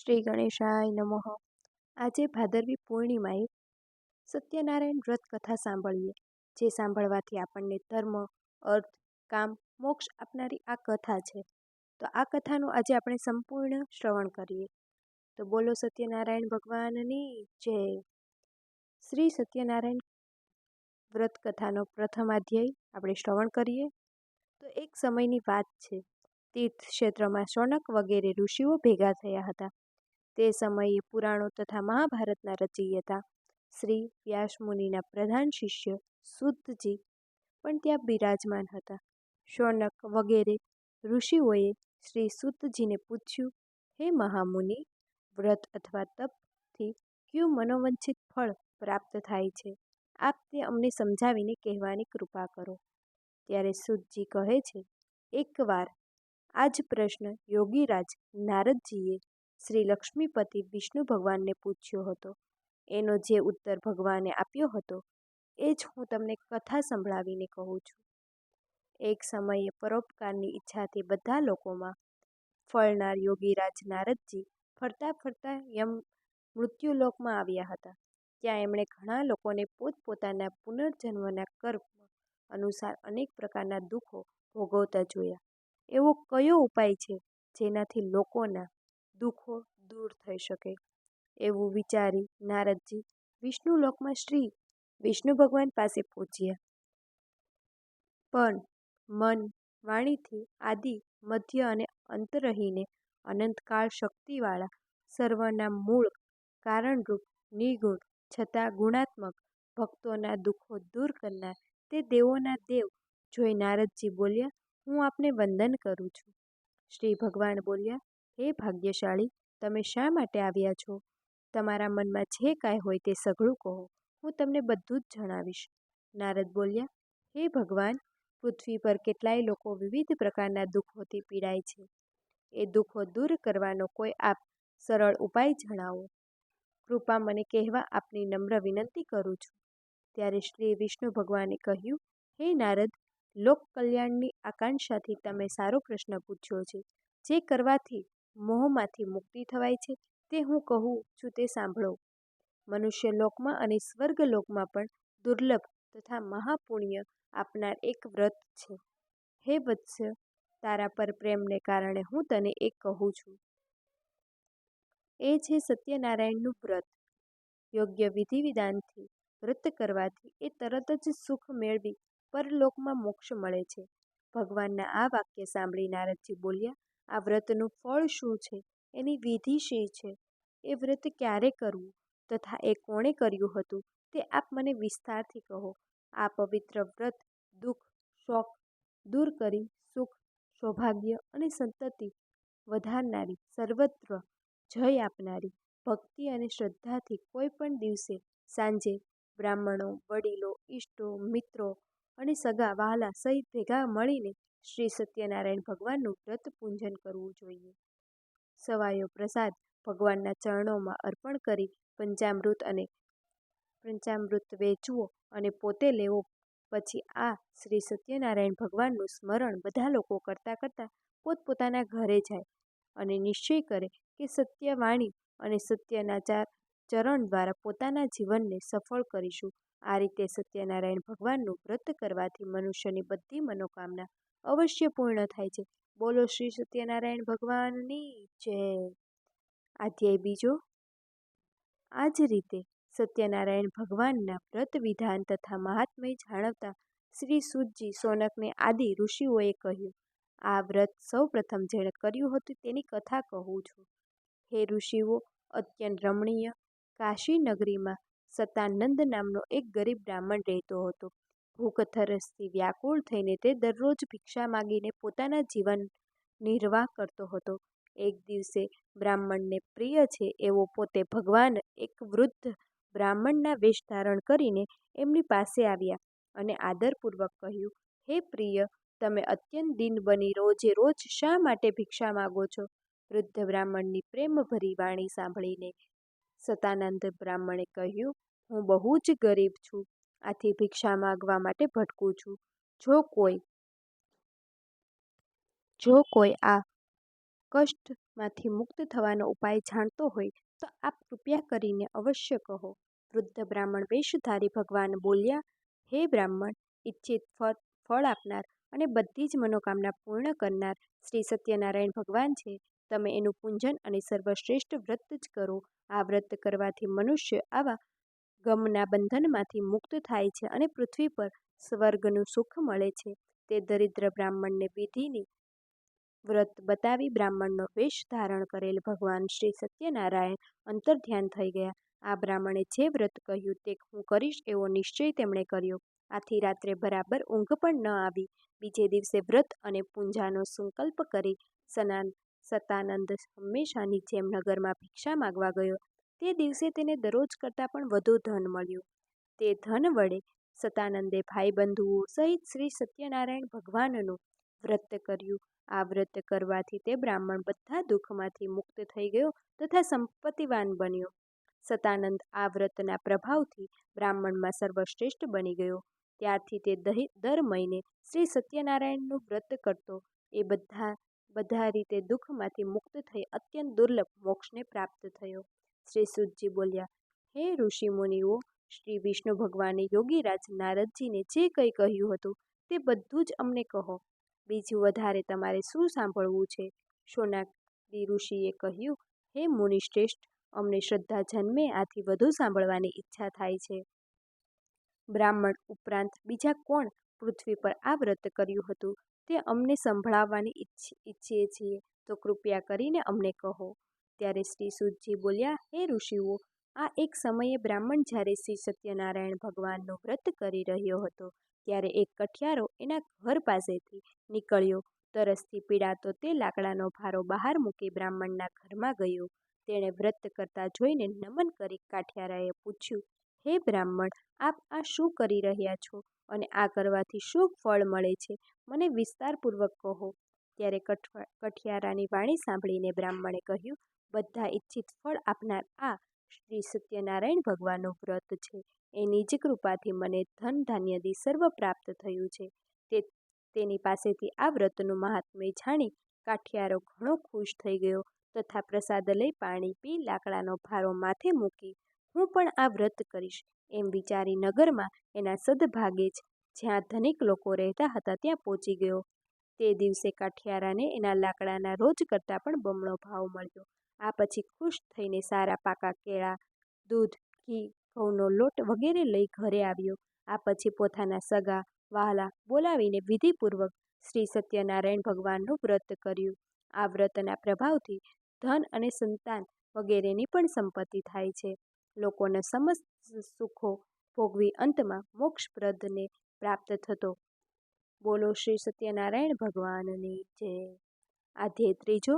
શ્રી ગણેશાય નમઃ. આજે ભાદરવી પૂર્ણિમાએ સત્યનારાયણ વ્રત કથા સાંભળીએ, જે સાંભળવાથી આપણને ધર્મ, અર્થ, કામ, મોક્ષ આપનારી આ કથા છે. તો આ કથાનું આજે આપણે સંપૂર્ણ શ્રવણ કરીએ. તો બોલો સત્યનારાયણ ભગવાનની જય. શ્રી સત્યનારાયણ વ્રત કથાનો પ્રથમ અધ્યાય આપણે શ્રવણ કરીએ. તો એક સમયની વાત છે. તીર્થ ક્ષેત્રમાં શૌનક વગેરે ઋષિઓ ભેગા થયા હતા. તે સમયે પુરાણો તથા મહાભારતના રચયિતા શ્રી વ્યાસમુનિના પ્રધાન શિષ્ય શુદ્ધજી પણ ત્યાં બિરાજમાન હતા. શૌનક વગેરે ઋષિઓએ શ્રી શુદ્ધજીને પૂછ્યું, હે મહામુનિ, વ્રત અથવા તપથી કયું મનોવંચિત ફળ પ્રાપ્ત થાય છે? આપ તે અમને સમજાવીને કહેવાની કૃપા કરો. ત્યારે શુદ્ધજી કહે છે, એકવાર આ જ પ્રશ્ન યોગીરાજ નારદજીએ શ્રી લક્ષ્મીપતિ વિષ્ણુ ભગવાનને પૂછ્યો હતો. એનો જે ઉત્તર ભગવાને આપ્યો હતો, એ જ હું તમને કથા સંભળાવીને કહું છું. એક સમયે પરોપકારની ઈચ્છાથી બધા લોકોમાં ફળનાર યોગીરાજ નારદજી ફરતા ફરતા યમ મૃત્યુલોકમાં આવ્યા હતા. ત્યાં એમણે ઘણા લોકોને પોતપોતાના પુનર્જન્મના કર્મ અનુસાર અનેક પ્રકારના દુઃખો ભોગવતા જોયા. એવો કયો ઉપાય છે જેનાથી લોકોના દુઃખો દૂર થઈ શકે. એવું વિચારી નારદજી વિષ્ણુ લોકમાં શ્રી વિષ્ણુ ભગવાન પાસે પહોંચ્યા પણ મન વાણીથી આદિ, મધ્ય અને અંત રહીને અનંતકાળ શક્તિવાળા સર્વના મૂળ કારણરૂપ નિર્ગુણ છતાં ગુણાત્મક ભક્તોના દુઃખો દૂર કરનાર તે દેવોના દેવ જોઈ નારદજી બોલ્યા, હું આપને વંદન કરું છું. શ્રી ભગવાન બોલ્યા હે ભાગ્યશાળી, તમે શા માટે આવ્યા છો? તમારા મનમાં જે કાંઈ હોય તે સઘળું કહો, હું તમને બધું જ જણાવીશ. નારદ બોલ્યા, હે ભગવાન, પૃથ્વી પર કેટલાય લોકો વિવિધ પ્રકારના દુઃખોથી પીડાય છે. એ દુઃખો દૂર કરવાનો કોઈ આપ સરળ ઉપાય જણાવો. કૃપા મને કહેવા આપની નમ્ર વિનંતી કરું છું. ત્યારે શ્રી વિષ્ણુ ભગવાને કહ્યું, હે નારદ લોક કલ્યાણની આકાંક્ષાથી તમે સારો પ્રશ્ન પૂછ્યો છે. જે કરવાથી મોહમાંથી મુક્તિ થવાય છે, તે હું કહું છું તે સાંભળો. મનુષ્ય લોકમાં અને સ્વર્ગલોકમાં પણ દુર્લભ તથા મહાપુણ્ય આપનાર એક વ્રત છે. હે વત્સ, તારા પર પ્રેમને કારણે હું તને એક કહું છું. એ છે સત્યનારાયણનું વ્રત. યોગ્ય વિધિ વિધાનથી વ્રત કરવાથી એ તરત જ સુખ મેળવી પરલોકમાં મોક્ષ મળે છે. ભગવાનના આ વાક્ય સાંભળી નારદજી બોલ્યા આ વ્રતનું ફળ શું છે? એની વિધિ શી છે? એ વ્રત ક્યારે કરવું? તથા એ કોણે કર્યું હતું? તે આપ મને વિસ્તારથી કહો. આ પવિત્ર વ્રત દુઃખ, શોક દૂર કરી સુખ, સૌભાગ્ય અને સંતતિ વધારનારી, સર્વત્ર જય આપનારી, ભક્તિ અને શ્રદ્ધાથી કોઈ પણ દિવસે સાંજે બ્રાહ્મણો, વડીલો ઇષ્ટો મિત્રો અને સગા વહાલા સહિત ભેગા મળીને શ્રી સત્યનારાયણ ભગવાનનું વ્રત પૂજન કરવું જોઈએ. સવાયો પ્રસાદ ભગવાનના ચરણોમાં અર્પણ કરી પંચામૃત અને પંચામૃત વેચવો અને પોતે લેવો. પછી આ શ્રી સત્યનારાયણ ભગવાનનું સ્મરણ બધા લોકો કરતાં કરતાં પોતપોતાના ઘરે જાય અને નિશ્ચય કરે કે સત્યવાણી અને સત્યના ચાર ચરણ દ્વારા પોતાના જીવનને સફળ કરીશું. આ રીતે સત્યનારાયણ ભગવાનનું વ્રત કરવાથી મનુષ્યની બધી મનોકામના અવશ્ય પૂર્ણ થાય છે. બોલો શ્રી સત્યનારાયણ ભગવાનની જય. અધ્યાય બીજો. આ જ રીતે સત્યનારાયણ ભગવાનના વ્રત વિધાન તથા મહાત્મય જાણવતા શ્રી સુતજી સોનકને આદિ ઋષિઓએ કહ્યું, આ વ્રત સૌ પ્રથમ જેણે કર્યું હતું તેની કથા કહું છું. હે ઋષિઓ, અત્યંત રમણીય કાશી નગરીમાં સતાનંદ નામનો એક ગરીબ બ્રાહ્મણ રહેતો હતો. ભૂખ તરસથી વ્યાકુળ થઈને તે દરરોજ ભિક્ષા માગીને પોતાના જીવન નિર્વાહ કરતો હતો. એક દિવસે બ્રાહ્મણને પ્રિય છે એવો પોતે ભગવાન એક વૃદ્ધ બ્રાહ્મણના વેશ ધારણ કરીને એમની પાસે આવ્યા અને આદરપૂર્વક કહ્યું, હે પ્રિય, તમે અત્યંત દિન બની રોજે રોજ શા માટે ભિક્ષા માગો છો? વૃદ્ધ બ્રાહ્મણની પ્રેમભરી વાણી સાંભળીને સતાનંદ બ્રાહ્મણે કહ્યું, હું બહુ જ ગરીબ છું. આથી ભિક્ષા માગવા માટે ભટકું છું જો કોઈ જો કોઈ આ કષ્ટમાંથી મુક્ત થવાનો ઉપાય જાણતો હોય તો આપ કૃપયા કરીને અવશ્ય કહો. વૃદ્ધ બ્રાહ્મણ વેશધારી ભગવાન બોલ્યા, હે બ્રાહ્મણ, ઈચ્છિત ફળ આપનાર અને બધી જ મનોકામના પૂર્ણ કરનાર શ્રી સત્યનારાયણ ભગવાન છે. તમે એનું પૂંજન અને સર્વશ્રેષ્ઠ વ્રત જ કરો. આ વ્રત કરવાથી મનુષ્ય આવા ગમના બંધનમાંથી મુક્ત થાય છે અને પૃથ્વી પર સ્વર્ગનું સુખ મળે છે. તે દરિદ્ર બ્રાહ્મણને વિધિની વ્રત બતાવી બ્રાહ્મણનો વેશ ધારણ કરેલ ભગવાન શ્રી સત્યનારાયણ અંતર્ધ્યાન થઈ ગયા. આ બ્રાહ્મણે જે વ્રત કહ્યું તે હું કરીશ એવો નિશ્ચય તેમણે કર્યો. આથી રાત્રે બરાબર ઊંઘ પણ ન આવી. બીજે દિવસે વ્રત અને પૂજાનો સંકલ્પ કરી સતાનંદ હંમેશાની જેમ નગરમાં ભિક્ષા માગવા ગયો. તે દિવસે તેને દરરોજ કરતાં પણ વધુ ધન મળ્યું. તે ધન વડે સતાનંદે ભાઈબંધુઓ સહિત શ્રી સત્યનારાયણ ભગવાનનું વ્રત કર્યું. આ વ્રત કરવાથી તે બ્રાહ્મણ બધા દુઃખમાંથી મુક્ત થઈ ગયો તથા સંપત્તિવાન બન્યો. સતાનંદ આ વ્રતના પ્રભાવથી બ્રાહ્મણમાં સર્વશ્રેષ્ઠ બની ગયો. ત્યારથી તે દર મહિને શ્રી સત્યનારાયણનું વ્રત કરતો. એ બધા રીતે દુઃખમાંથી મુક્ત થઈ અત્યંત દુર્લભ મોક્ષને પ્રાપ્ત થયો. શ્રી સૂતજી બોલ્યા, હે ઋષિમુનિઓ, શ્રી વિષ્ણુ ભગવાને યોગીરાજ નારદજીને જે કંઈ કહ્યું હતું તે બધું જ અમને કહો. બીજું વધારે તમારે શું સાંભળવું છે? શૌનકાદિ ઋષિએ કહ્યું, હે મુનિશ્રેષ્ઠ, અમને શ્રદ્ધા જન્મે આથી વધુ સાંભળવાની ઈચ્છા થાય છે. બ્રાહ્મણ ઉપરાંત બીજા કોણ પૃથ્વી પર આ વ્રત કર્યું હતું તે અમને સંભળાવવાની ઈચ્છીએ છીએ તો કૃપયા કરીને અમને કહો. ત્યારે શ્રી સુદજી બોલ્યા, હે ઋષિઓ, આ એક સમયે બ્રાહ્મણ જ્યારે શ્રી સત્યનારાયણ ભગવાનનું વ્રત કરી રહ્યો હતો ત્યારે એક કઠિયારો એના ઘર પાસેથી નીકળ્યો. તરસથી પીડાતો તે લાકડાનો ભારો બહાર મૂકી બ્રાહ્મણના ઘરમાં ગયો. તેણે વ્રત કરતા જોઈને નમન કરી કાઠિયારાએ પૂછ્યું, હે બ્રાહ્મણ, આપ આ શું કરી રહ્યા છો અને આ કરવાથી શું ફળ મળે છે મને વિસ્તારપૂર્વક કહો. ત્યારે કઠિયારાની વાણી સાંભળીને બ્રાહ્મણે કહ્યું, બધા ઇચ્છિત ફળ આપનાર આ શ્રી સત્યનારાયણ ભગવાનનું વ્રત છે. એની જ કૃપાથી મને ધન ધાન્યદી સર્વ પ્રાપ્ત થયું છે. તે, તેની પાસેથી આ વ્રતનું મહાત્મ્ય જાણી કાઠિયારો ઘણો ખુશ થઈ ગયો તથા પ્રસાદ લઈ પાણી પી લાકડાનો ભારો માથે મૂકી, હું પણ આ વ્રત કરીશ એમ વિચારી નગરમાં એના સદભાગે જ જ્યાં ધનિક લોકો રહેતા હતા ત્યાં પહોંચી ગયો. તે દિવસે કાઠિયારાને એના લાકડાના રોજ કરતાં પણ બમણો ભાવ મળ્યો. આ પછી ખુશ થઈને સારા પાકા કેળા, દૂધ, ઘી, ઘઉંનો લોટ વગેરે લઈ ઘરે આવ્યો. આ પછી પોતાના સગા વહાલા બોલાવીને વિધિપૂર્વક શ્રી સત્યનારાયણ ભગવાનનું વ્રત કર્યું. આ વ્રતના પ્રભાવથી ધન અને સંતાન વગેરેની પણ સંપત્તિ થાય છે. લોકોના સમસ્ત સુખો ભોગવી અંતમાં મોક્ષપ્રદને પ્રાપ્ત થતો. બોલો શ્રી સત્યનારાયણ ભગવાનની જય. અધ્યાય ત્રીજો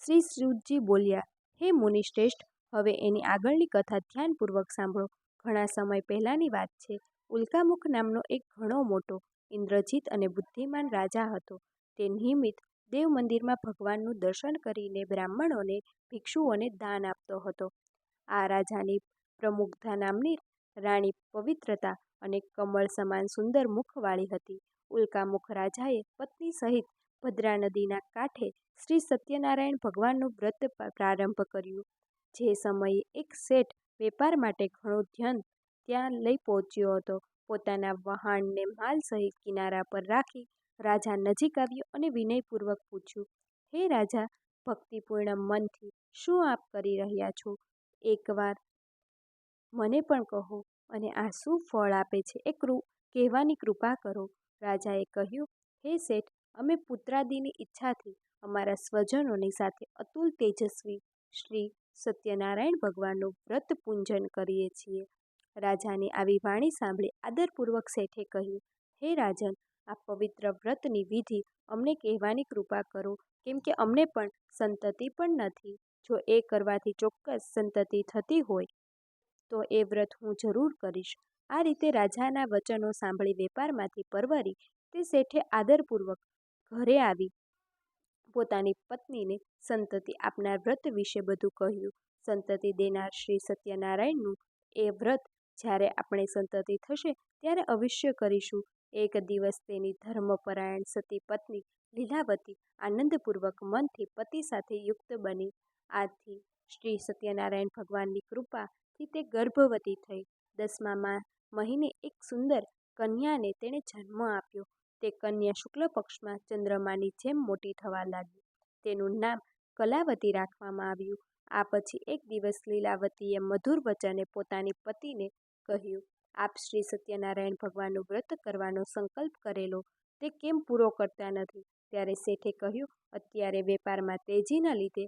શ્રી સૂતજી બોલ્યા, હે મુનિશ્રેષ્ઠ, હવે એની આગળની કથા ધ્યાનપૂર્વક સાંભળો. ઘણા સમય પહેલાંની વાત છે. ઉલ્કામુખ નામનો એક ઘણો મોટો, ઇન્દ્રજીત અને બુદ્ધિમાન રાજા હતો. તે નિયમિત દેવમંદિરમાં ભગવાનનું દર્શન કરીને બ્રાહ્મણોને ભિક્ષુઓને દાન આપતો હતો. આ રાજાની પ્રમુગ્ધા નામની રાણી પવિત્રતા અને કમળ સમાન સુંદર મુખવાળી હતી. ઉલ્કામુખ રાજાએ પત્ની સહિત ભદ્રા નદીના કાંઠે શ્રી સત્યનારાયણ ભગવાનનું વ્રત પ્રારંભ કર્યું. જે સમયે એક શેઠ વેપાર માટે ઘણો ધન ત્યાં લઈ પહોંચ્યો હતો. પોતાના વહાણને માલ સહિત કિનારા પર રાખી રાજા નજીક આવ્યો અને વિનયપૂર્વક પૂછ્યું, હે રાજા, ભક્તિપૂર્ણ મનથી શું આપ કરી રહ્યા છો? એકવાર મને પણ કહો અને આ શું ફળ આપે છે એ કહેવાની કૃપા કરો. રાજાએ કહ્યું, હે શેઠ, અમે પુત્રાદિની ઈચ્છાથી અમારા સ્વજનોની સાથે અતુલ તેજસ્વી શ્રી સત્યનારાયણ ભગવાનનું વ્રત પૂજન કરીએ છીએ. રાજાની આવી વાણી સાંભળી આદરપૂર્વક શેઠે કહ્યું, હે રાજન, આ પવિત્ર વ્રતની વિધિ અમને કહેવાની કૃપા કરો કેમ કે અમને પણ સંતતિ પણ નથી. જો એ કરવાથી ચોક્કસ સંતતિ થતી હોય તો એ વ્રત હું જરૂર કરીશ. આ રીતે રાજાના વચનો સાંભળી વેપારમાંથી પરવરી તે શેઠે આદરપૂર્વક ઘરે આવી પોતાની પત્નીને સંતતિ આપનાર વ્રત વિશે બધું કહ્યું. સંતતિ દેનાર શ્રી સત્યનારાયણનું એ વ્રત જ્યારે આપણે સંતતિ થશે ત્યારે અવશ્ય કરીશું. એક દિવસ તેની ધર્મપરાયણ સતી પત્ની લીલાવતી આનંદપૂર્વક મનથી પતિ સાથે યુક્ત બની. આથી શ્રી સત્યનારાયણ ભગવાનની કૃપાથી તે ગર્ભવતી થઈ. દસમા મહિને એક સુંદર કન્યાને તેણે જન્મ આપ્યો. તે કન્યા શુક્લ પક્ષમાં ચંદ્રમાની જેમ મોટી થવા લાગી. તેનું નામ કલાવતી રાખવામાં આવ્યું. આ પછી એક દિવસ લીલાવતીએ મધુર વચને પોતાની પતિને કહ્યું, "આપ શ્રી સત્યનારાયણ ભગવાનનું વ્રત કરવાનો સંકલ્પ કરેલો તે કેમ પૂરો કરતા નથી?" ત્યારે શેઠે કહ્યું, "અત્યારે વેપારમાં તેજીના લીધે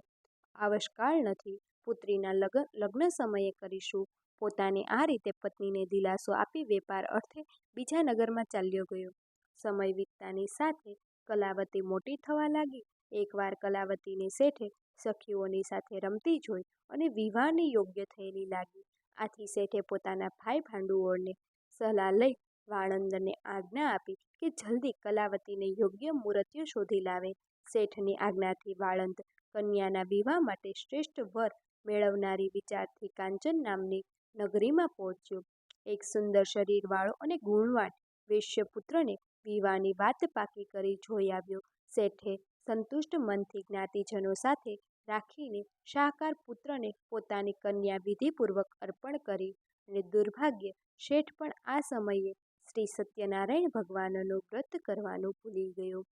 આવશકાળ નથી. પુત્રીના લગ્ન સમયે કરીશું." પોતાની આ રીતે પત્નીને દિલાસો આપી વેપાર અર્થે બીજા નગરમાં ચાલ્યો ગયો. સમય વીતતાની સાથે કલાવતી મોટી થવા લાગી. એકવાર કલાવતીને શેઠે સખીઓની સાથે રમતી જોઈ અને વિવાહને યોગ્ય થયેલી લાગી. આથી શેઠે પોતાના ભાઈ ભાંડુઓને સલાહ લઈ વાળંદને આજ્ઞા આપી કે જલ્દી કલાવતીને યોગ્ય મૂર્તિઓ શોધી લાવે. શેઠની આજ્ઞાથી વાળંદ કન્યાના વિવાહ માટે શ્રેષ્ઠ વર મેળવનારી વિચારથી કાંચન નામની નગરીમાં પહોંચ્યો. એક સુંદર શરીરવાળો અને ગુણવાન વૈશ્યપુત્રને વિવાહની વાત પાકી કરી જોઈ આવ્યો. શેઠે સંતુષ્ટ મનથી જ્ઞાતિજનો સાથે રાખીને શાહકાર પુત્રને પોતાની કન્યા વિધિપૂર્વક અર્પણ કરી અને દુર્ભાગ્ય શેઠ પણ આ સમયે શ્રી સત્યનારાયણ ભગવાનનું વ્રત કરવાનું ભૂલી ગયો.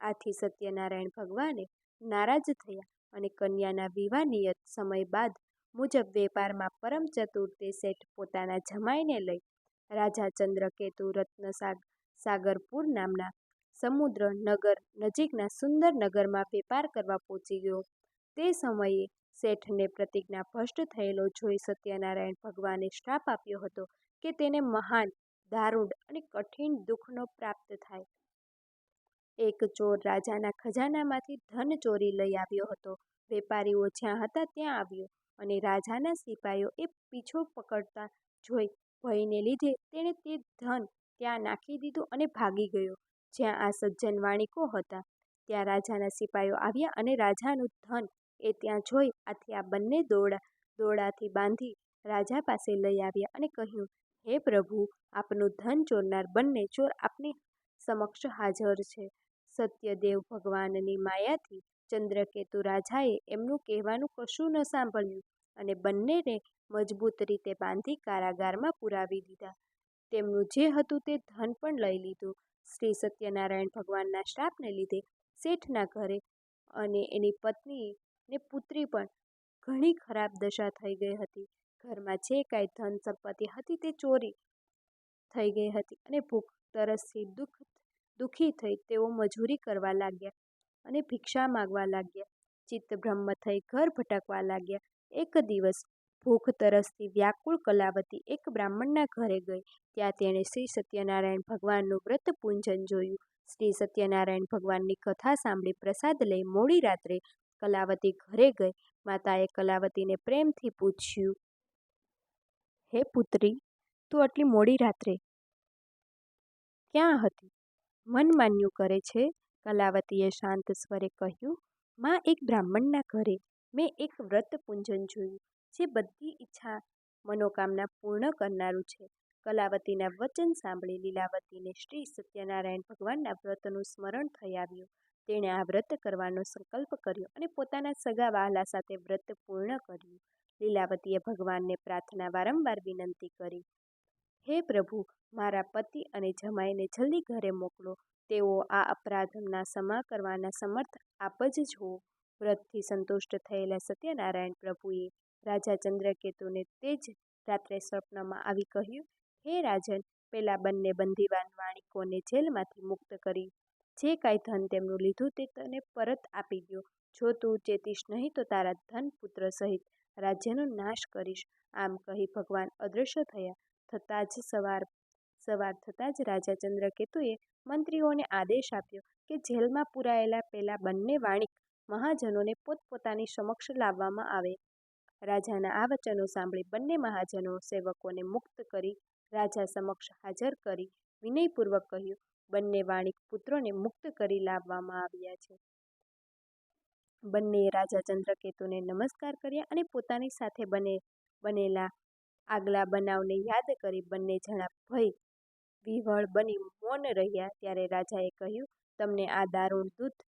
આથી સત્યનારાયણ ભગવાને નારાજ થયા અને કન્યાના વિવાહ નિયત સમય બાદ મુજબ વેપારમાં પરમ ચતુર્થે શેઠ પોતાના જમાઈને લઈ રાજા ચંદ્રકેતુ રત્નસાગરપુર નામના સમુદ્ર નગર નજીકના સુંદર નગરમાં વેપાર કરવા પહોંચી ગયો. તે સમયે શેઠને પ્રતિજ્ઞા ભ્રષ્ટ થયેલો જોઈ સત્યનારાયણ ભગવાને શ્રાપ આપ્યો હતો કે તેને મહાન, દારૂણ અને કઠિન દુઃખનો પ્રાપ્ત થાય. એક ચોર રાજાના ખજાનામાંથી ધન ચોરી લઈ આવ્યો હતો. વેપારીઓ જ્યાં હતા ત્યાં આવ્યો અને રાજાના સિપાઈઓ એ પીછો પકડતા જોઈ ભયને લીધે તેણે તે ધન ત્યાં નાખી દીધું અને ભાગી ગયો. જ્યાં આ સજ્જન વાણિકો હતા ત્યાં રાજાના સિપાઈઓ આવ્યા અને રાજાનું ધન એ ત્યાં જોઈ આથી આ બંને દોડા દોડાથી બાંધી રાજા પાસે લઈ આવ્યા અને કહ્યું, "હે પ્રભુ! આપનું ધન ચોરનાર બંને ચોર આપની સમક્ષ હાજર છે." સત્યદેવ ભગવાનની માયાથી ચંદ્રકેતુ રાજાએ એમનું કહેવાનું કશું ન સાંભળ્યું અને બંનેને મજબૂત રીતે બાંધી કારાગારમાં પુરાવી દીધા. તેમનું જે હતું તે ધન પણ લઈ લીધું. શ્રી સત્યનારાયણ ભગવાનના શ્રાપને લીધે શેઠના ઘરે અને એની પત્ની ને પુત્રી પણ ઘણી ખરાબ દશા થઈ ગઈ હતી. ઘરમાં જે કાંઈ ધન સંપત્તિ હતી તે ચોરી થઈ ગઈ હતી અને ભૂખ, તરસથી દુઃખ, દુઃખી થઈ તેઓ મજૂરી કરવા લાગ્યા અને ભિક્ષા માગવા લાગ્યા. ચિત્ત બ્રહ્મ થઈ ઘર ભટકવા લાગ્યા. એક દિવસ ભૂખ તરસથી વ્યાકુળ કલાવતી એક બ્રાહ્મણના ઘરે ગઈ. ત્યાં તેણે શ્રી સત્યનારાયણ ભગવાનનું વ્રત પૂંજન જોયું. શ્રી સત્યનારાયણ ભગવાનની કથા સાંભળી પ્રસાદ લઈ મોડી રાત્રે કલાવતી ઘરે ગઈ. માતાએ કલાવતીને પ્રેમથી પૂછ્યું, "હે પુત્રી! તું આટલી મોડી રાત્રે ક્યાં હતી? મન માન્યું કરે છે?" કલાવતીએ શાંત સ્વરે કહ્યું, માં એક બ્રાહ્મણના ઘરે મેં એક વ્રત પૂંજન જોયું જે બધી ઈચ્છા મનોકામના પૂર્ણ કરનારું છે." કલાવતીના વચન સાંભળી લીલાવતીને શ્રી સત્યનારાયણ ભગવાનના વ્રતનું સ્મરણ થઈ આવ્યું. તેણે આ વ્રત કરવાનો સંકલ્પ કર્યો અને પોતાના સગા વહાલા સાથે વ્રત પૂર્ણ કર્યું. લીલાવતીએ ભગવાનને પ્રાર્થના વારંવાર વિનંતી કરી, "હે પ્રભુ! મારા પતિ અને જમાઈને જલ્દી ઘરે મોકલો. તેઓ આ અપરાધના સમા કરવાના સમર્થ આપ જ છો." વ્રતથી સંતુષ્ટ થયેલા સત્યનારાયણ પ્રભુએ રાજા ચંદ્રકેતુને તે જ રાત્રે સ્વપ્નમાં આવી કહ્યું, "હે રાજન! પેલા બંને બંદીવાન વાણિકોને જેલમાંથી મુક્ત કરી જે કાંઈ ધન તેમનું લીધું તે તને પરત આપી દો જો તું ચેતીશ નહીં તો તારા ધન પુત્ર સહિત રાજ્યનો નાશ કરીશ." આમ કહી ભગવાન અદૃશ્ય થયા. થતાં જ સવાર સવાર થતાં જ રાજા ચંદ્રકેતુએ મંત્રીઓને આદેશ આપ્યો કે જેલમાં પુરાયેલા પેલા બંને વાણિક મહાજનોને પોત-પોતાની સમક્ષ લાવવામાં આવે. રાજાના આ વચનો સાંભળી બંને મહાજનો સેવકોને મુક્ત કરી રાજા સમક્ષ હાજર કરી વિનયપૂર્વક કહ્યું, "બંને વાણિક પુત્રોને મુક્ત કરી લાવવામાં આવ્યા છે." બંનેએ રાજા ચંદ્રકેતુને નમસ્કાર કર્યા અને પોતાની સાથે બનેલા આગલા બનાવને યાદ કરી બંને જણા ભય વિહળ બની મૌન રહ્યા. ત્યારે રાજાએ કહ્યું, તમને આ દારૂણ દુઃખ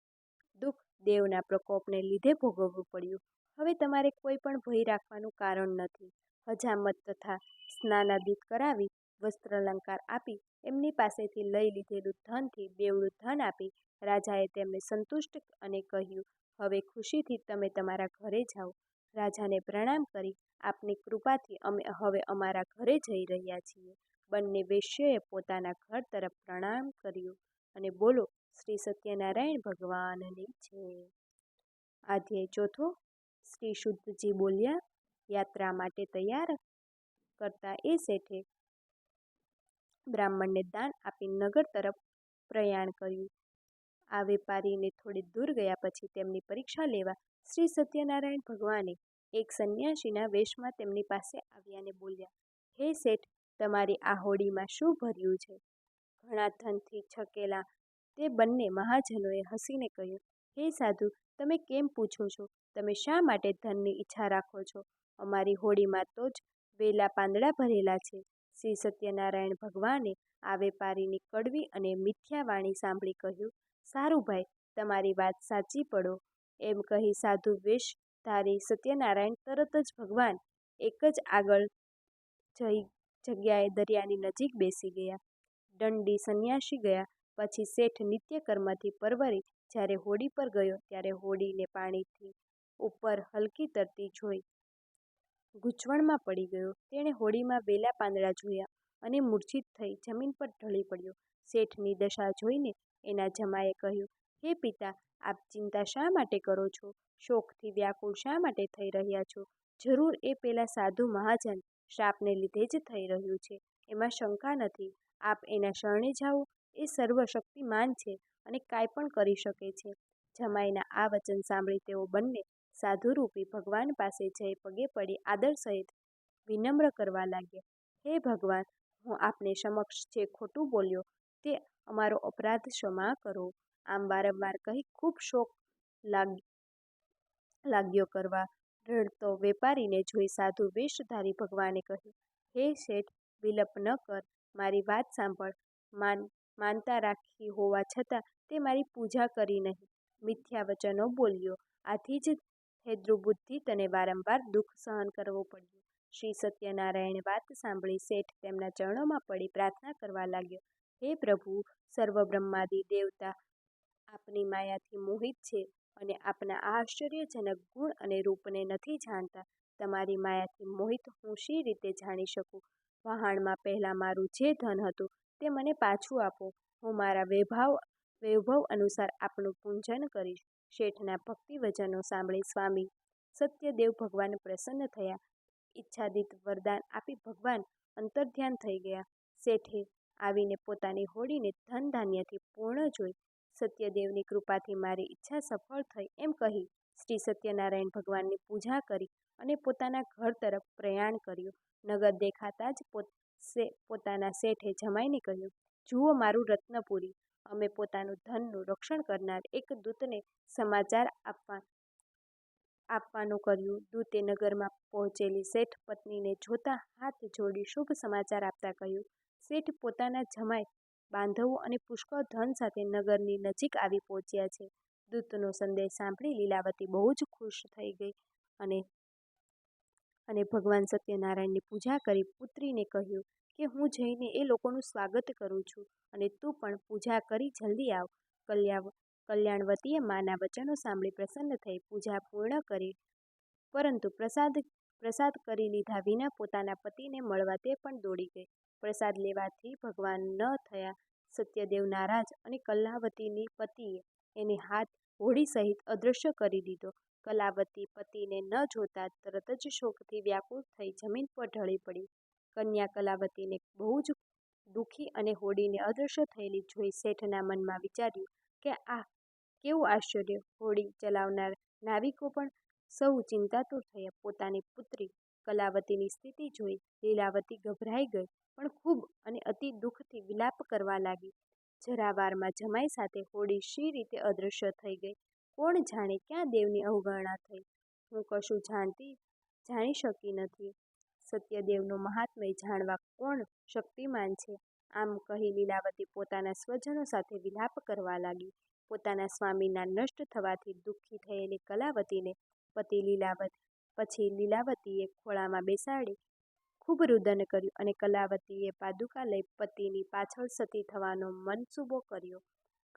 દુઃખ દેવના પ્રકોપને લીધે ભોગવવું પડ્યું હવે તમારે કોઈ પણ ભય રાખવાનું કારણ નથી. હજામત તથા સ્નાનાદિત કરાવી, વસ્ત્રાલંકાર આપી, એમની પાસેથી લઈ લીધેલું ધનથી બેવડું ધન આપી રાજાએ તેમને સંતુષ્ટ અને કહ્યું, હવે ખુશીથી તમે તમારા ઘરે જાઓ. રાજાને પ્રણામ કરી, આપની કૃપાથી અમે હવે અમારા ઘરે જઈ રહ્યા છીએ. બંને વેશ્યએ પોતાના ઘર તરફ પ્રણામ કર્યું અને બોલો, શ્રી સત્યનારાયણ ભગવાનની છે આધ્યાય ચોથો શ્રી શુદ્ધજી બોલ્યા, યાત્રા માટે તૈયાર કરતા એ શેઠે બ્રાહ્મણને દાન આપી નગર તરફ પ્રયાણ કર્યું. આ વેપારીને થોડે દૂર ગયા પછી તેમની પરીક્ષા લેવા શ્રી સત્યનારાયણ ભગવાને એક સંન્યાસીના વેશમાં તેમની પાસે આવ્યા ને બોલ્યા, હે શેઠ, તમારી આ હોડીમાં શું ભર્યું છે? ઘણા ધનથી છકેલા તે બંને મહાજનોએ હસીને કહ્યું, હે સાધુ, તમે કેમ પૂછો છો? તમે શા માટે ધનની ઈચ્છા રાખો છો? અમારી હોડીમાં તો જ વેલા પાંદડા ભરેલા છે. શ્રી સત્યનારાયણ ભગવાને આ વેપારીની કડવી અને મિથ્યા વાણી સાંભળી કહ્યું, સારું ભાઈ, તમારી વાત સાચી પડો. એમ કહી સાધુ વેશધારી સત્યનારાયણ તરત જ ભગવાન એક જ આગળ જઈ જગ્યાએ દરિયાની નજીક બેસી ગયા. દંડી સંન્યાસી ગયા. પછી શેઠ નિત્યકર્મથી પરવરી જ્યારે હોડી પર ગયો ત્યારે હોડીને પાણીથી ઉપર હલકી તરતી જોઈ. ગૂંચવણમાં પડી ગયો. તેણે હોડીમાં વેલા પાંદડા જોયા અને મૂર્છિત થઈ જમીન પર ઢળી પડ્યો. શેઠની દશા જોઈને એના જમાએ કહ્યું, હે પિતા, આપ ચિંતા શા માટે કરો છો? શોકથી વ્યાકુળ શા માટે થઈ રહ્યા છો? જરૂર એ પેલા સાધુ મહાજન શ્રાપને લીધે જ થઈ રહ્યું છે. એમાં શંકા નથી. આપ એના શરણે જાઓ. એ સર્વશક્તિમાન છે અને કાંઈ પણ કરી શકે છે. જમાઈના આ વચન સાંભળી તેઓ બંને સાધુરૂપી ભગવાન પાસે જઈ પગે પડી આદર સહિત વિનમ્ર કરવા લાગ્યા, હે ભગવાન, હું આપને સમક્ષ જે ખોટું બોલ્યો તે અમારો અપરાધ ક્ષમા કરો. આમ વારંવાર કહી ખૂબ શોક લાગ, લાગ્યો કરવા. રડતો વેપારીને જોઈ સાધુ વેશધારી ભગવાને કહ્યું, હે શેઠ, વિલપ ન કર, મારી વાત સાંભળ. માન, માનતા રાખી હોવા છતાં તે મારી પૂજા કરી નહીં. મિથ્યા વચનો બોલ્યો. આથી જ હેદ્રુબુદ્ધિ તને વારંવાર દુઃખ સહન કરવું પડ્યું. શ્રી સત્યનારાયણ વાત સાંભળી શેઠ તેમના ચરણોમાં પડી પ્રાર્થના કરવા લાગ્યો. હે પ્રભુ સર્વ બ્રહ્માદિ દેવતા, આપની માયાથી મોહિત છે અને આપના આ આશ્ચર્યજનક ગુણ અને રૂપને નથી જાણતા. તમારી માયાથી મોહિત હું શી રીતે જાણી શકું? વહાણમાં પહેલાં મારું જે ધન હતું તે મને પાછું આપો. હું મારા વૈભાવ, વૈભવ અનુસાર આપનું પૂજન કરીશ. શેઠના ભક્તિ વચનો સાંભળી સ્વામી સત્યદેવ ભગવાન પ્રસન્ન થયા. ઈચ્છાદિત વરદાન આપી ભગવાન અંતર્ધ્યાન થઈ ગયા. શેઠે આવીને પોતાની હોડીને ધન ધાન્યથી પૂર્ણ જોઈ. સત્યદેવની કૃપાથી મારી ઈચ્છા સફળ થઈ એમ કહી શ્રી સત્યનારાયણ ભગવાનની પૂજા કરી અને પોતાના ઘર તરફ પ્રયાણ કર્યું. નગર દેખાતા જ પોતાના શેઠે જમાઈને કહ્યું, જુઓ મારું રત્નપુરી. અમે પોતાનું ધનનું રક્ષણ કરનાર એક દૂતને સમાચાર આપવા, આપવાનું કર્યું. દૂતે નગરમાં પહોંચેલી શેઠ પત્નીને જોતા હાથ જોડી શુભ સમાચાર આપતા કહ્યું, શેઠ, પોતાના જમાઈ બાંધવો અને પુષ્કળ ધન સાથે નગરની નજીક આવી પહોંચ્યા છે. દૂતનો સંદેશ સાંભળી લીલાવતી બહુ જ ખુશ થઈ ગઈ અને અને ભગવાન સત્યનારાયણની પૂજા કરી પુત્રીને કહ્યું કે હું જઈને એ લોકોનું સ્વાગત કરું છું અને તું પણ પૂજા કરી જલ્દી આવ. કલ્યાણ કલ્યાણવતીએ માના વચનો સાંભળી પ્રસન્ન થઈ પૂજા પૂર્ણ કરી. પરંતુ પ્રસાદ પ્રસાદ કરી લીધા વિના પોતાના પતિને મળવા તે પણ દોડી ગઈ. પ્રસાદ લેવાથી ભગવાન ન થયા. સત્યદેવ નારાજ અને કલાવતીની પતિએ એને હાથ હોડી સહિત અદૃશ્ય કરી દીધો. કલાવતી પતિને ન જોતા તરત જ શોકથી વ્યાકુળ થઈ જમીન પર ઢળી પડી. કન્યા કલાવતીને બહુ જ દુઃખી અને હોડીને અદૃશ્ય થયેલી જોઈ શેઠના મનમાં વિચાર્યું કે આ કેવું આશ્ચર્ય, હોડી ચલાવનાર નાવિકો પણ સૌ ચિંતાતુર થયા. પોતાની પુત્રી કલાવતીની સ્થિતિ જોઈ લીલાવતી ગભરાઈ ગઈ, પણ ખૂબ અને અતિ દુઃખથી વિલાપ કરવા લાગી. જરાવારમાં જમાઈ સાથે હોડી શી રીતે અદૃશ્ય થઈ ગઈ? કોણ જાણે ક્યાં દેવની અવગણના થઈ? હું કશું જાણતી, જાણી શકી નથી. સત્યદેવનો મહાત્મય જાણવા કોણ શક્તિમાન છે આમ કહી લીલાવતી પોતાના સ્વજનો સાથે વિલાપ કરવા લાગી. પોતાના સ્વામીના નષ્ટ થવાથી દુઃખી થયેલી કલાવતીને પતિ લીલાવત પછી લીલાવતીએ ખોળામાં બેસાડી ખૂબ રુદન કર્યું અને કલાવતીએ પાદુકા લઈ પતિની પાછળ સતી થવાનો મનસૂબો કર્યો.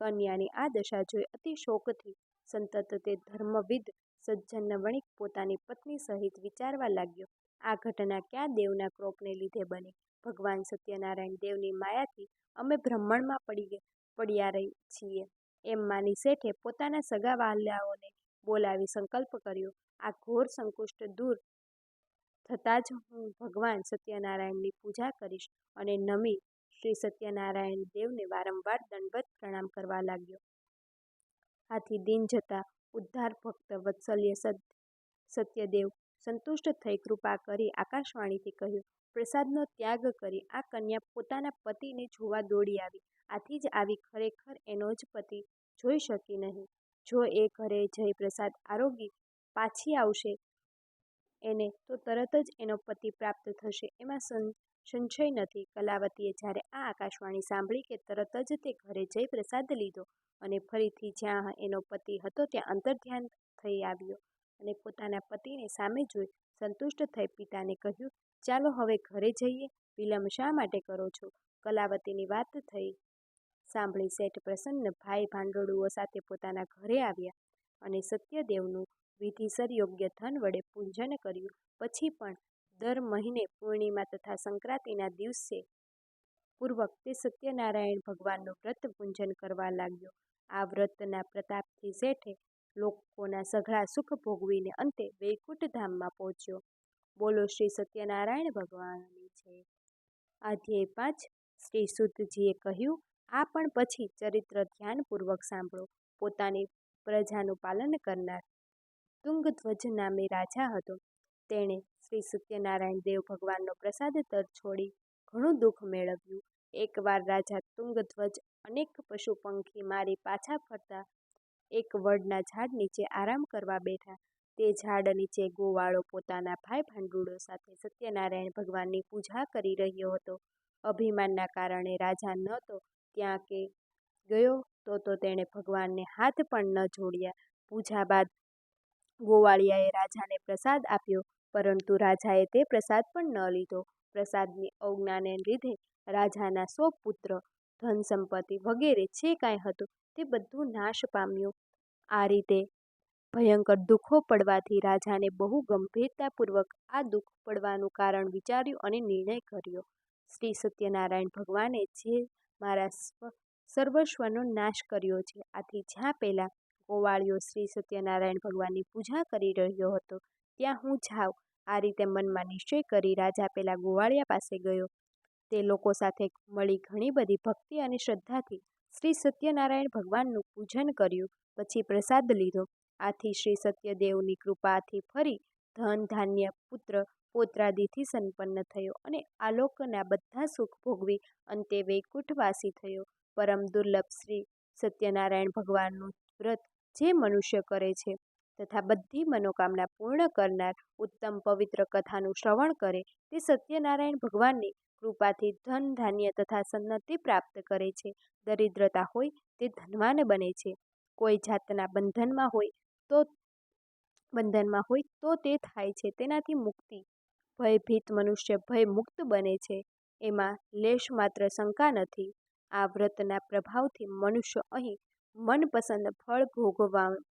કન્યાની આ દશા જોઈ અતિ શોકથી સંતત તે ધર્મવિદ સજ્જન વણિક પોતાની પત્ની સહિત વિચારવા લાગ્યો, આ ઘટના ક્યાં દેવના ક્રોપને લીધે બની? ભગવાન સત્યનારાયણ દેવની માયાથી અમે ભ્રમણમાં પડ્યા રહી છીએ એમ માની શેઠે પોતાના સગા વહાલાઓને બોલાવી સંકલ્પ કર્યો, આ ઘોર સંકુષ્ટ દૂર થતાં જ હું ભગવાન સત્યનારાયણની પૂજા કરીશ અને નમી શ્રી સત્યનારાયણ દેવને વારંવાર દંડવત પ્રણામ કરવા લાગ્યો. આથી દિન જતાં ઉદ્ધારભક્ત વત્સલ્ય સત્યદેવ સંતુષ્ટ થઈ કૃપા કરી આકાશવાણીથી કહ્યું, પ્રસાદનો ત્યાગ કરી આ કન્યા પોતાના પતિને જોવા દોડી આવી. આથી જ આવી ખરેખર એનો જ પતિ જોઈ શકી નહીં. જો એ ઘરે જઈ પ્રસાદ આરોગી પાછી આવશે એને તો તરત જ એનો પતિ પ્રાપ્ત થશે એમાં સંશય નથી. કલાવતીએ જ્યારે આ આકાશવાણી સાંભળી કે તરત જ તે ઘરે જઈ પ્રસાદ લીધો અને ફરીથી જ્યાં એનો પતિ હતો ત્યાં અંતર્ધ્યાન થઈ આવ્યો અને પોતાના પતિને સામે જોઈ સંતુષ્ટ થઈ પિતાને કહ્યું, ચાલો હવે ઘરે જઈએ, વિલંબ શા માટે કરો છો? કલાવતીની વાત થઈ સાંભળી શેઠ પ્રસન્ન ભાઈ ભાંડોળુઓ સાથે પોતાના ઘરે આવ્યા અને સત્યદેવનું વિધિસર યોગ્ય ધન વડે પૂજન કર્યું પછી પણ દર મહિને પૂર્ણિમા તથા સંક્રાંતિના દિવસે પૂર્વક તે સત્યનારાયણ ભગવાનનું વ્રત પૂજન કરવા લાગ્યો. આ વ્રતના પ્રતાપથી શેઠે લોકોના સઘળા સુખ ભોગવીને અંતે વૈકુંઠ ધામમાં પહોંચ્યો. બોલો શ્રી સત્યનારાયણ ભગવાનની છે અધ્યાય પાંચ શ્રી શુદ્ધજીએ કહ્યું, આ પણ પછી ચરિત્ર ધ્યાનપૂર્વક સાંભળો. પોતાની પ્રજાનું પાલન કરનાર તુંગધ્વજ નામે રાજા હતો. તેણે શ્રી સત્યનારાયણ દેવ ભગવાનનો પ્રસાદ તર છોડી ઘણું દુઃખ મેળવ્યું. એકવાર રાજા તુંગધ્વજ અનેક પશુ પંખી મારી પાછા ફરતા એક વડના ઝાડ નીચે આરામ કરવા બેઠા. તે ઝાડ નીચે ગોવાળો પોતાના ભાઈ ભાંડુડો સાથે સત્યનારાયણ ભગવાનની પૂજા કરી રહ્યો હતો. અભિમાનના કારણે રાજા ન તો ત્યાં કે ગયો તો તો તેણે ભગવાનને હાથ પણ ન જોડ્યા. પૂજા બાદ ગોવાળિયાએ રાજાને પ્રસાદ આપ્યો પરંતુ રાજાએ તે પ્રસાદ પણ ન લીધો. પ્રસાદની અવજ્ઞાને લીધે રાજાના સો પુત્ર, ધન સંપત્તિ વગેરે જે કાંઈ હતું તે બધું નાશ પામ્યું. આ રીતે ભયંકર દુઃખો પડવાથી રાજાને બહુ ગંભીરતાપૂર્વક આ દુઃખ પડવાનું કારણ વિચાર્યું અને નિર્ણય કર્યો, શ્રી સત્યનારાયણ ભગવાને જે મારા સર્વસ્વનો નાશ કર્યો છે આથી જ્યાં પહેલાં ગોવાળિયો શ્રી સત્યનારાયણ ભગવાનની પૂજા કરી રહ્યો હતો ત્યાં હું જાઉં આ રીતે મનમાં નિશ્ચય કરી રાજા પહેલાં ગોવાળિયા પાસે ગયો. તે લોકો સાથે મળી ઘણી બધી ભક્તિ અને શ્રદ્ધાથી શ્રી સત્યનારાયણ ભગવાનનું પૂજન કર્યું, પછી પ્રસાદ લીધો. આથી શ્રી સત્યદેવની કૃપાથી ફરી ધન ધાન્ય પુત્ર પોત્રાદિથી સંપન્ન થયો અને આલોકના બધા સુખ ભોગવી અંતે વૈકુંઠવાસી થયો. પરમ દુર્લભ શ્રી સત્યનારાયણ ભગવાનનું વ્રત જે મનુષ્ય કરે છે તથા બધી મનોકામના પૂર્ણ કરનાર ઉત્તમ પવિત્ર કથાનું શ્રવણ કરે તે સત્યનારાયણ ભગવાનની કૃપાથી ધન ધાન્ય તથા સન્નતિ પ્રાપ્ત કરે છે. દરિદ્રતા હોય તે ધનવાન બને છે, કોઈ જાતના બંધનમાં હોય તો બંધનમાં હોય તો તે થાય છે તેનાથી મુક્તિ, ભયભીત મનુષ્ય ભય મુક્ત બને છે એમાં લેશ માત્ર શંકા નથી. આ વ્રતના પ્રભાવથી મનુષ્ય અહીં મનપસંદ ફળ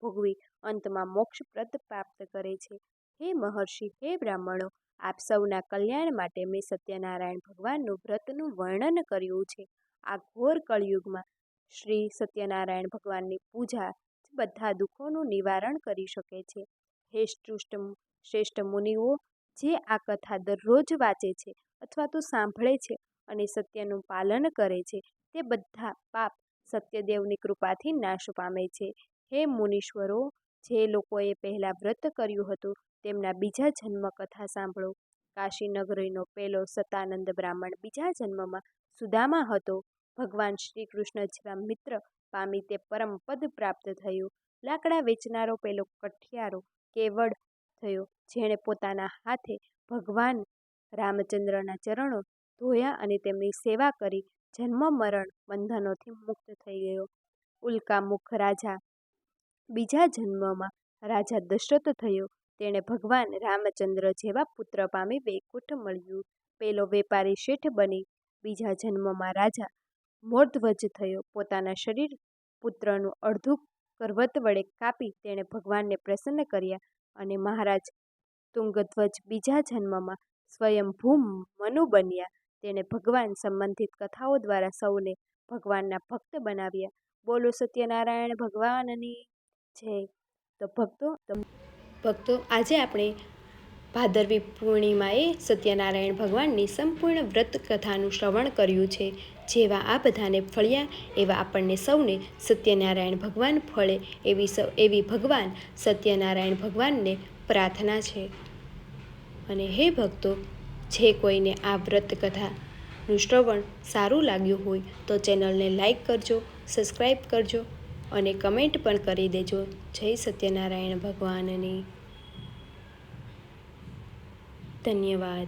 ભોગવી અંતમાં મોક્ષપ્રદ પ્રાપ્ત કરે છે. હે મહર્ષિ, હે બ્રાહ્મણો, આપ સૌના કલ્યાણ માટે મેં સત્યનારાયણ ભગવાનનું વ્રતનું વર્ણન કર્યું છે. આ ઘોર કળિયુગમાં શ્રી સત્યનારાયણ ભગવાનની પૂજા બધા દુઃખોનું નિવારણ કરી શકે છે. હે શ્રેષ્ઠ મુનિઓ, જે આ કથા દરરોજ વાંચે છે અથવા તો સાંભળે છે અને સત્યનું પાલન કરે છે તે બધા પાપ સત્યદેવની કૃપાથી નાશ પામે છે. હે મુનીશ્વરો, જે લોકોએ પહેલાં વ્રત કર્યું હતું તેમના બીજા જન્મ કથા સાંભળો. કાશી નગરીનો પેલો સતાનંદ બ્રાહ્મણ બીજા જન્મમાં સુદામા હતો. ભગવાન શ્રી કૃષ્ણ જેવા મિત્ર પામી તે પરમ પદ પ્રાપ્ત થયું. લાકડા વેચનારો પેલો કઠિયારો કેવળ થયો, જેણે પોતાના હાથે ભગવાન રામચંદ્રના ચરણો ધોયા અને તેમની સેવા કરી જન્મ મરણ બંધનોથી મુક્ત થઈ ગયો ઉલ્કામુખ રાજા બીજા જન્મમાં રાજા દશરથ થયો તેણે ભગવાન રામચંદ્ર જેવા પુત્ર પામી વૈકુંઠ મળ્યું. પેલો વેપારી શેઠ બની. બીજા જન્મમાં રાજા મોરધ્વજ થયો. પોતાના શરીર પુત્રનું અડધું કરવત વડે કાપી તેણે ભગવાનને પ્રસન્ન કર્યા અને મહારાજ તુંગધ્વજ બીજા જન્મમાં સ્વયંભૂ મનુ બન્યા. તેણે ભગવાન સંબંધિત કથાઓ દ્વારા સૌને ભગવાનના ભક્ત બનાવ્યા. બોલો સત્યનારાયણ ભગવાનની જય. તો ભક્તો ભક્તો, આજે આપણે ભાદરવી પૂર્ણિમાએ સત્યનારાયણ ભગવાનની સંપૂર્ણ વ્રત કથાનું શ્રવણ કર્યું છે. જેવા આ બધાને ફળ્યા, એવા આપણને સૌને સત્યનારાયણ ભગવાન ફળે, એવી સૌ, એવી ભગવાન સત્યનારાયણ ભગવાનને પ્રાર્થના છે. અને હે ભક્તો, જે કોઈને આ વ્રત કથાનું શ્રવણ સારું લાગ્યું હોય તો ચેનલને લાઈક કરજો, સબસ્ક્રાઈબ કરજો અને કમેન્ટ પણ કરી દેજો. જય સત્યનારાયણ ભગવાનની. ધન્યવાદ.